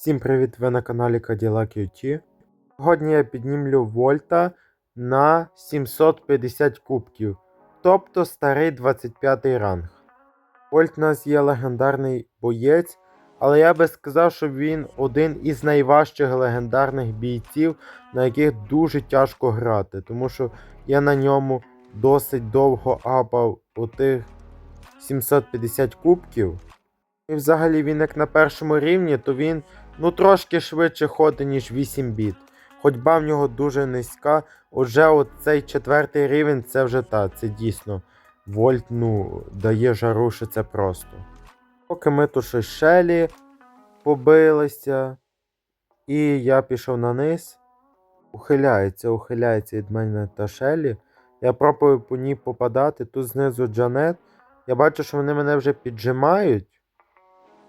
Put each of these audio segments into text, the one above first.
Всім привіт! Ви на каналі Cadillac UT. Сьогодні я піднімлю Вольта на 750 кубків, тобто старий 25 ранг. Вольт у нас є легендарний боєць, але я би сказав, що він один із найважчих легендарних бійців, на яких дуже тяжко грати, тому що я на ньому досить довго апав отих 750 кубків. І взагалі він як на першому рівні, то він ну трошки швидше ходить, ніж 8 біт. Ходьба в нього дуже низька. Отже, оцей четвертий рівень це вже та, це дійсно. Вольт, ну, дає жару, що це просто. Поки ми тут щось шелі побилися, і я пішов на низ. Ухиляється, ухиляється від мене та шелі. Я пробую по ній попадати. Тут знизу Джанет. Я бачу, що вони мене вже піджимають.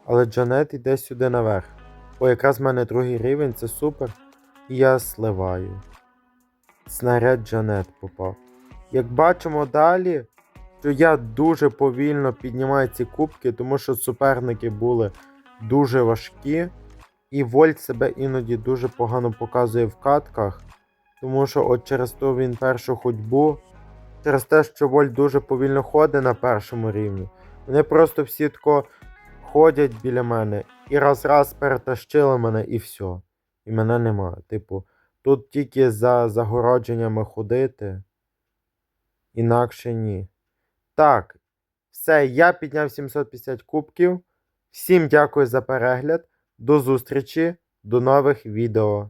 Але Джанет йде сюди наверх. О, якраз в мене другий рівень, це супер. І я сливаю. Снаряд Джанет попав. Як бачимо далі, що я дуже повільно піднімаю ці кубки, тому що суперники були дуже важкі. І Вольт себе іноді дуже погано показує в катках. Тому що от через то він першу ходьбу, через те, що Вольт дуже повільно ходить на першому рівні. Вони просто всі тако ходять біля мене і раз-раз перетащили мене і все. І мене нема. Типу, тут тільки за загородженнями ходити. Інакше ні. Так, все, я підняв 750 кубків. Всім дякую за перегляд. До зустрічі, до нових відео.